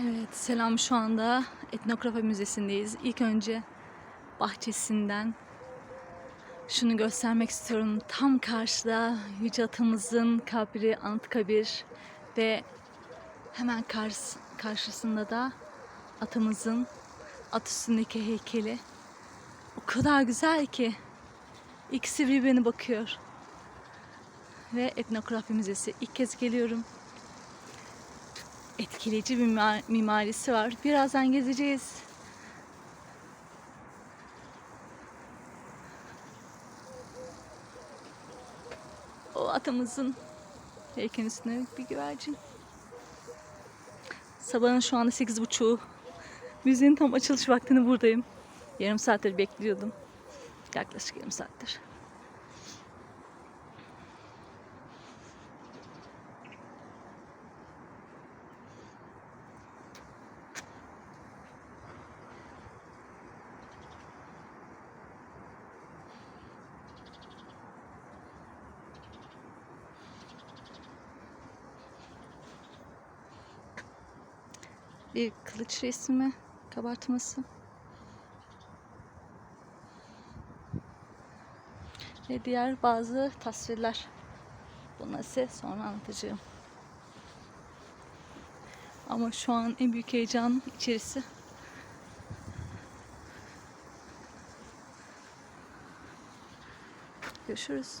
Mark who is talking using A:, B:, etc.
A: Evet, selam şu anda Etnografi Müzesi'ndeyiz. İlk önce bahçesinden şunu göstermek istiyorum. Tam karşıda Yüce Atamızın kabri, Anıtkabir ve hemen kars, karşısında da atamızın at üstündeki heykeli. O kadar güzel ki ikisi birbirine bakıyor. Ve Etnografi Müzesi. İlk kez geliyorum etkileyici bir mimar- mimarisi var. Birazdan gezeceğiz. O atamızın heykelin üstünde bir güvercin. Sabahın şu anda sekiz buçuğu. Müziğin tam açılış vaktini buradayım. Yarım saattir bekliyordum. Yaklaşık yarım saattir. Bir kılıç resmi kabartması. Ve diğer bazı tasvirler. Bunları size sonra anlatacağım. Ama şu an en büyük heyecan içerisi. Görüşürüz.